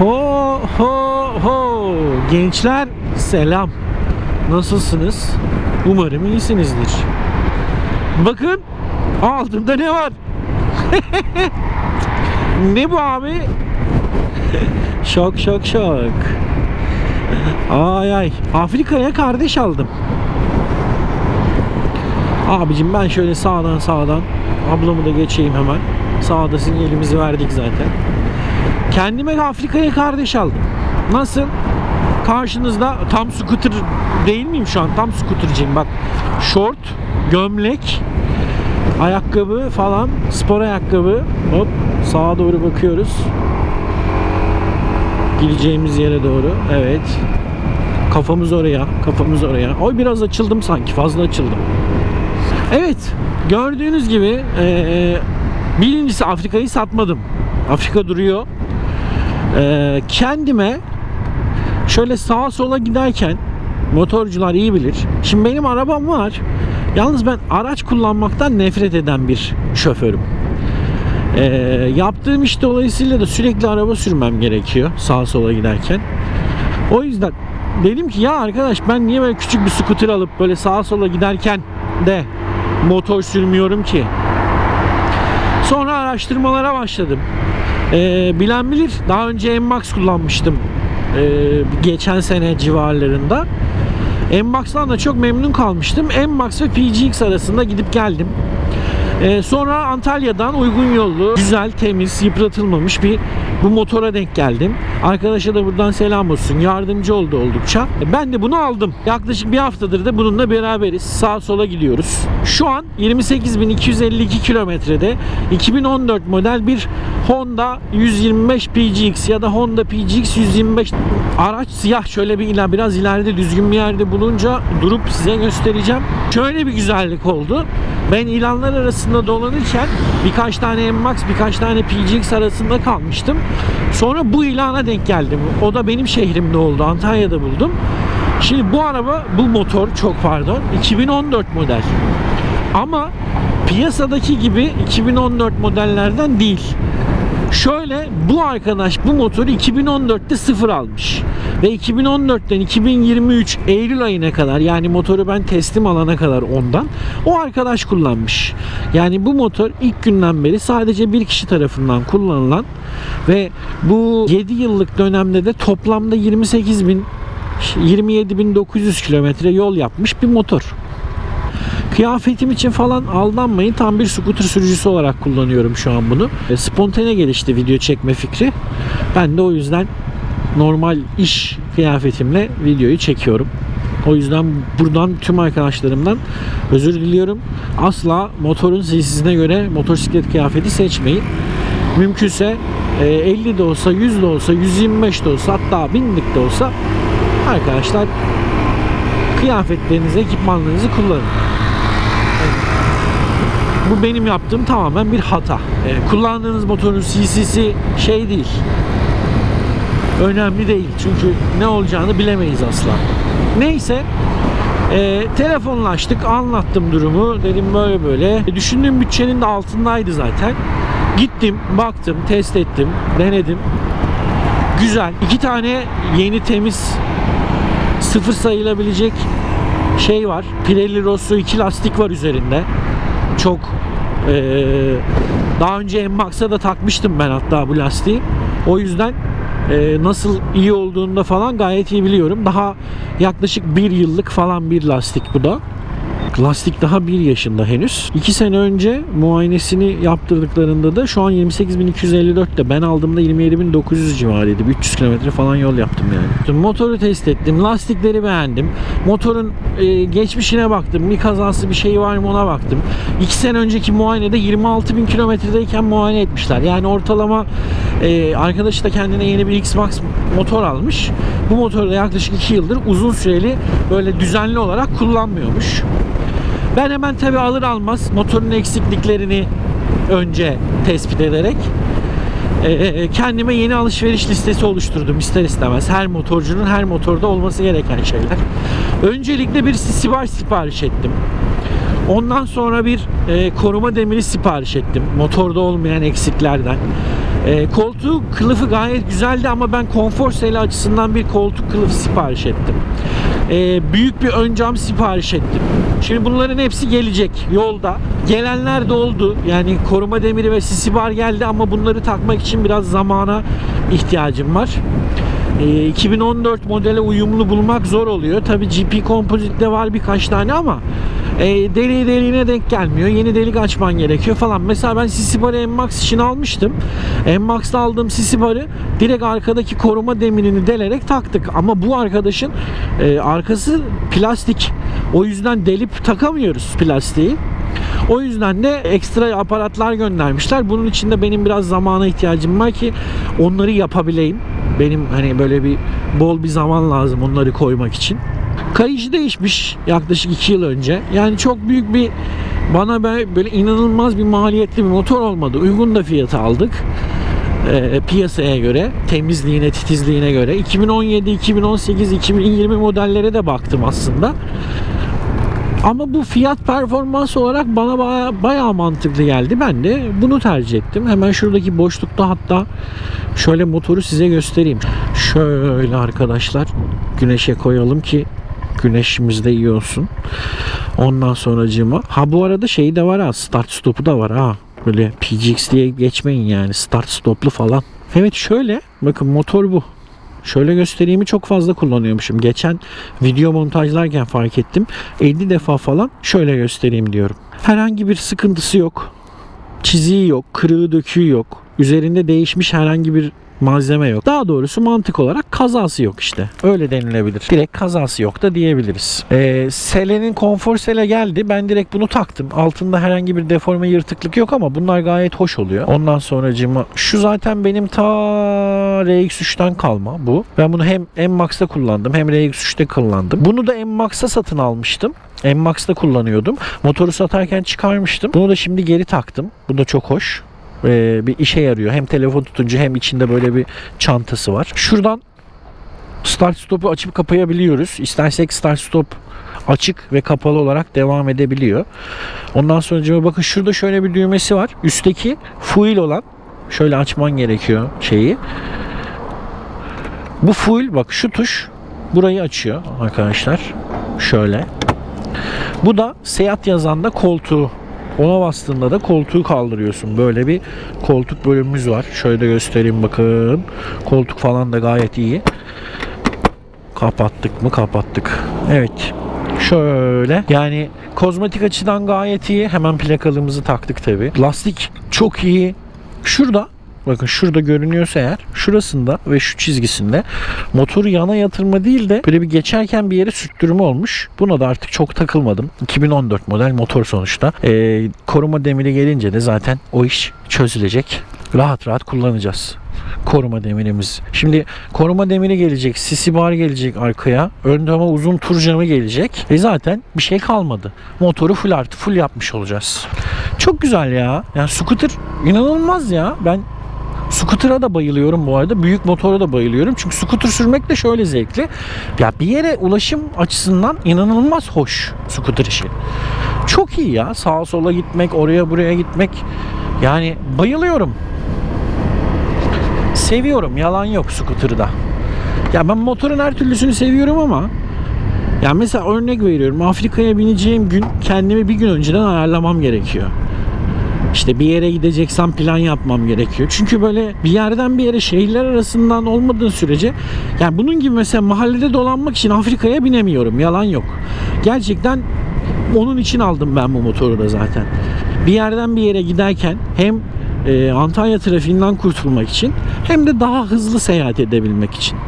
Ho ho ho gençler selam. Nasılsınız? Umarım iyisinizdir. Bakın altında ne var? ne bu abi? şok şok şok. Ay ay. Afrika'ya kardeş aldım. Abicim ben şöyle sağdan sağdan ablamı da geçeyim hemen. Sağda sinyalimizi verdik zaten. Kendime Afrika'ya kardeş aldım. Nasıl? Karşınızda tam scooter değil miyim şu an? Tam scootercıyım bak. Short, gömlek, ayakkabı falan, spor ayakkabı. Hop sağa doğru bakıyoruz. Gideceğimiz yere doğru. Evet. Kafamız oraya, kafamız oraya. Oy biraz açıldım sanki, fazla açıldım. Evet, gördüğünüz gibi eee, birincisi Afrika'yı satmadım. Afrika duruyor. Eee, kendime şöyle sağa sola giderken motorcular iyi bilir. Şimdi benim arabam var. Yalnız ben araç kullanmaktan nefret eden bir şoförüm. Eee, yaptığım iş dolayısıyla da sürekli araba sürmem gerekiyor sağa sola giderken. O yüzden dedim ki ya arkadaş ben niye böyle küçük bir scooter alıp böyle sağa sola giderken de motor sürmüyorum ki. Araştırmalara başladım. Ee, bilen bilir daha önce N-Max kullanmıştım. Ee, geçen sene civarlarında. N-Max'tan da çok memnun kalmıştım. N-Max ve PGX arasında gidip geldim. Ee, sonra Antalya'dan uygun yollu, güzel, temiz, yıpratılmamış bir bu motora denk geldim. Arkadaşa da buradan selam olsun. Yardımcı oldu oldukça. E, Ben de bunu aldım. Yaklaşık bir haftadır da bununla beraberiz. Sağa sola gidiyoruz. Şu an 28.252 kilometrede 2014 model bir Honda 125 PGX ya da Honda PGX 125 araç siyah şöyle bir iler biraz ileride düzgün bir yerde bulunca durup size göstereceğim. Şöyle bir güzellik oldu. Ben ilanlar arasında dolanırken birkaç tane M-Max birkaç tane PGX arasında kalmıştım. Sonra bu ilana denk geldim. O da benim şehrimde oldu. Antalya'da buldum. Şimdi bu araba, bu motor çok pardon 2014 model. Ama piyasadaki gibi 2014 modellerden değil. Şöyle bu arkadaş bu motoru 2014'te sıfır almış. Ve 2014'ten 2023 Eylül ayına kadar yani motoru ben teslim alana kadar ondan o arkadaş kullanmış. Yani bu motor ilk günden beri sadece bir kişi tarafından kullanılan ve bu 7 yıllık dönemde de toplamda 28 bin 27.900 kilometre yol yapmış bir motor. Kıyafetim için falan aldanmayın. Tam bir scooter sürücüsü olarak kullanıyorum şu an bunu. E, Spontane gelişti video çekme fikri. Ben de o yüzden normal iş kıyafetimle videoyu çekiyorum. O yüzden buradan tüm arkadaşlarımdan özür diliyorum. Asla motorun CC'sine göre motosiklet kıyafeti seçmeyin. Mümkünse e, 50 de olsa, 100 de olsa, 125 de olsa hatta 1000'lik de olsa arkadaşlar kıyafetlerinizi, ekipmanlarınızı kullanın. Bu benim yaptığım tamamen bir hata. Ee, kullandığınız motorun CC'si şey değil. Önemli değil. Çünkü ne olacağını bilemeyiz asla. Neyse. E, telefonlaştık. Anlattım durumu. Dedim böyle böyle. E, düşündüğüm bütçenin de altındaydı zaten. Gittim, baktım, test ettim, denedim. Güzel. İki tane yeni temiz sıfır sayılabilecek şey var. Pirelli Rosso 2 lastik var üzerinde. Çok eee, daha önce M-Max'a da takmıştım ben hatta bu lastiği. O yüzden eee, nasıl iyi olduğunu da falan gayet iyi biliyorum. Daha yaklaşık bir yıllık falan bir lastik bu da. Lastik daha bir yaşında henüz. 2 sene önce muayenesini yaptırdıklarında da şu an 28.254'te ben aldığımda 27.900 civarıydı. Bir 300 kilometre falan yol yaptım yani. Motoru test ettim. Lastikleri beğendim. Motorun e, geçmişine baktım. Bir kazası bir şeyi var mı ona baktım. 2 sene önceki muayenede 26.000 kilometredeyken muayene etmişler. Yani ortalama e, arkadaş da kendine yeni bir X-Max motor almış. Bu motoru da yaklaşık 2 yıldır uzun süreli böyle düzenli olarak kullanmıyormuş. Ben hemen tabi alır almaz motorun eksikliklerini önce tespit ederek e, kendime yeni alışveriş listesi oluşturdum ister istemez. Her motorcunun her motorda olması gereken şeyler. Öncelikle bir sibar sipariş ettim. Ondan sonra bir e, koruma demiri sipariş ettim. Motorda olmayan eksiklerden. E, koltuğu kılıfı gayet güzeldi ama ben konfor seli açısından bir koltuk kılıfı sipariş ettim. E, büyük bir ön cam sipariş ettim. Şimdi bunların hepsi gelecek yolda. Gelenler de oldu. Yani koruma demiri ve sisi bar geldi ama bunları takmak için biraz zamana ihtiyacım var. E, 2014 modele uyumlu bulmak zor oluyor. Tabi GP Composite'de var birkaç tane ama e, deliği deliğine denk gelmiyor. Yeni delik açman gerekiyor falan. Mesela ben sisi barı M-Max için almıştım. M-Max'ta aldığım sisi barı direkt arkadaki koruma demirini delerek taktık. Ama bu arkadaşın e, arkası plastik. O yüzden delip takamıyoruz plastiği. O yüzden de ekstra aparatlar göndermişler. Bunun için de benim biraz zamana ihtiyacım var ki onları yapabileyim. Benim hani böyle bir bol bir zaman lazım onları koymak için. Kayışı değişmiş yaklaşık 2 yıl önce. Yani çok büyük bir bana böyle inanılmaz bir maliyetli bir motor olmadı. Uygun da fiyatı aldık. Ee, piyasaya göre, temizliğine, titizliğine göre. 2017, 2018, 2020 modellere de baktım aslında. Ama bu fiyat performans olarak bana baya, bayağı mantıklı geldi. Ben de bunu tercih ettim. Hemen şuradaki boşlukta hatta şöyle motoru size göstereyim. Şöyle arkadaşlar güneşe koyalım ki güneşimiz de iyi olsun. Ondan sonracığıma. Ha bu arada şeyi de var ha start stopu da var ha. Böyle PGX diye geçmeyin yani start stoplu falan. Evet şöyle bakın motor bu. Şöyle göstereyimi çok fazla kullanıyormuşum. Geçen video montajlarken fark ettim. 50 defa falan şöyle göstereyim diyorum. Herhangi bir sıkıntısı yok. Çiziği yok, kırığı döküğü yok. Üzerinde değişmiş herhangi bir malzeme yok. Daha doğrusu mantık olarak kazası yok işte. Öyle denilebilir. Direkt kazası yok da diyebiliriz. Ee, Sele'nin konfor sele geldi. Ben direkt bunu taktım. Altında herhangi bir deforme yırtıklık yok ama bunlar gayet hoş oluyor. Ondan sonracığıma şu zaten benim ta RX3'ten kalma bu. Ben bunu hem M-Max'ta kullandım hem RX3'te kullandım. Bunu da M-Max'ta satın almıştım. M-Max'ta kullanıyordum. Motoru satarken çıkarmıştım. Bunu da şimdi geri taktım. Bu da çok hoş e, bir işe yarıyor. Hem telefon tutunca hem içinde böyle bir çantası var. Şuradan start stop'u açıp kapayabiliyoruz. İstersek start stop açık ve kapalı olarak devam edebiliyor. Ondan sonra bakın şurada şöyle bir düğmesi var. Üstteki fuel olan şöyle açman gerekiyor şeyi. Bu fuel bak şu tuş burayı açıyor arkadaşlar. Şöyle. Bu da Seat yazan da koltuğu ona bastığında da koltuğu kaldırıyorsun. Böyle bir koltuk bölümümüz var. Şöyle göstereyim bakın. Koltuk falan da gayet iyi. Kapattık mı? Kapattık. Evet. Şöyle. Yani kozmetik açıdan gayet iyi. Hemen plakalığımızı taktık tabi. Lastik çok iyi. Şurada Bakın şurada görünüyorsa eğer şurasında ve şu çizgisinde motoru yana yatırma değil de böyle bir geçerken bir yere sürttürme olmuş. Buna da artık çok takılmadım. 2014 model motor sonuçta. Ee, koruma demiri gelince de zaten o iş çözülecek. Rahat rahat kullanacağız koruma demirimiz. Şimdi koruma demiri gelecek, sisi bar gelecek arkaya. Önde ama uzun tur camı gelecek. Ve zaten bir şey kalmadı. Motoru full artı full yapmış olacağız. Çok güzel ya. Yani scooter inanılmaz ya. Ben Scooter'a da bayılıyorum bu arada. Büyük motora da bayılıyorum. Çünkü scooter sürmek de şöyle zevkli. Ya bir yere ulaşım açısından inanılmaz hoş scooter işi. Çok iyi ya. Sağa sola gitmek, oraya buraya gitmek. Yani bayılıyorum. Seviyorum. Yalan yok scooter'da. Ya ben motorun her türlüsünü seviyorum ama ya mesela örnek veriyorum. Afrika'ya bineceğim gün kendimi bir gün önceden ayarlamam gerekiyor. İşte bir yere gideceksem plan yapmam gerekiyor. Çünkü böyle bir yerden bir yere şehirler arasından olmadığı sürece yani bunun gibi mesela mahallede dolanmak için Afrika'ya binemiyorum. Yalan yok. Gerçekten onun için aldım ben bu motoru da zaten. Bir yerden bir yere giderken hem e, Antalya trafiğinden kurtulmak için hem de daha hızlı seyahat edebilmek için.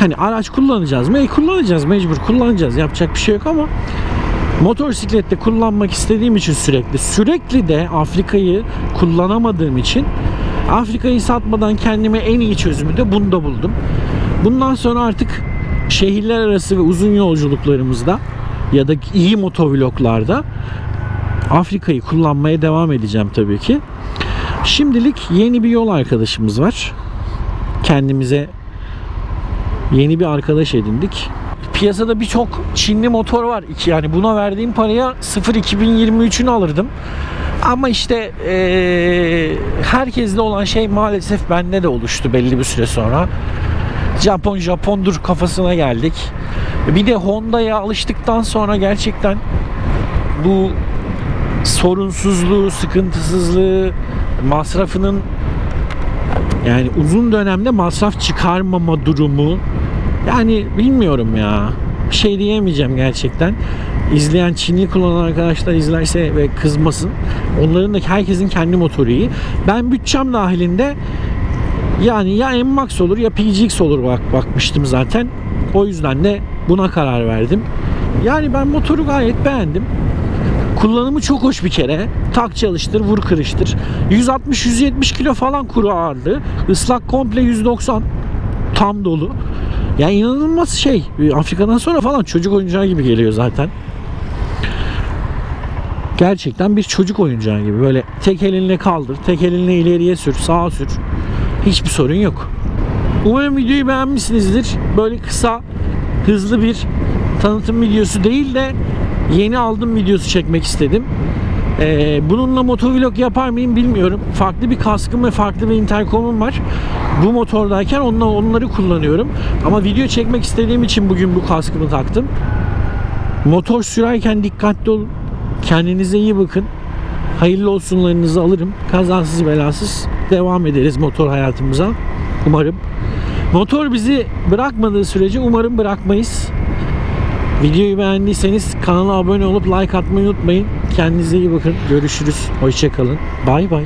Hani araç kullanacağız mı? E kullanacağız mecbur kullanacağız. Yapacak bir şey yok ama motosiklette kullanmak istediğim için sürekli sürekli de Afrika'yı kullanamadığım için Afrika'yı satmadan kendime en iyi çözümü de bunda buldum. Bundan sonra artık şehirler arası ve uzun yolculuklarımızda ya da iyi motovloglarda Afrika'yı kullanmaya devam edeceğim tabii ki. Şimdilik yeni bir yol arkadaşımız var. Kendimize yeni bir arkadaş edindik. Piyasada birçok Çinli motor var. Yani buna verdiğim paraya 0 2023'ünü alırdım. Ama işte eee herkeste olan şey maalesef bende de oluştu belli bir süre sonra. Japon Japondur kafasına geldik. Bir de Honda'ya alıştıktan sonra gerçekten bu sorunsuzluğu, sıkıntısızlığı, masrafının yani uzun dönemde masraf çıkarmama durumu yani bilmiyorum ya. Bir şey diyemeyeceğim gerçekten. İzleyen Çinli kullanan arkadaşlar izlerse ve kızmasın. Onların da herkesin kendi motoru iyi. Ben bütçem dahilinde yani ya M-Max olur ya PGX olur bak bakmıştım zaten. O yüzden de buna karar verdim. Yani ben motoru gayet beğendim. Kullanımı çok hoş bir kere. Tak çalıştır, vur kırıştır. 160-170 kilo falan kuru ağırlığı. Islak komple 190. Tam dolu. Yani inanılmaz şey. Afrika'dan sonra falan çocuk oyuncağı gibi geliyor zaten. Gerçekten bir çocuk oyuncağı gibi. Böyle tek elinle kaldır, tek elinle ileriye sür, sağa sür. Hiçbir sorun yok. Umarım videoyu beğenmişsinizdir. Böyle kısa, hızlı bir tanıtım videosu değil de yeni aldım videosu çekmek istedim. Ee, bununla motovlog yapar mıyım bilmiyorum. Farklı bir kaskım ve farklı bir interkomum var. Bu motordayken onunla onları kullanıyorum. Ama video çekmek istediğim için bugün bu kaskımı taktım. Motor sürerken dikkatli olun. Kendinize iyi bakın. Hayırlı olsunlarınızı alırım. Kazasız belasız devam ederiz motor hayatımıza. Umarım. Motor bizi bırakmadığı sürece umarım bırakmayız. Videoyu beğendiyseniz kanala abone olup like atmayı unutmayın. Kendinize iyi bakın. Görüşürüz. Hoşçakalın. Bay bay.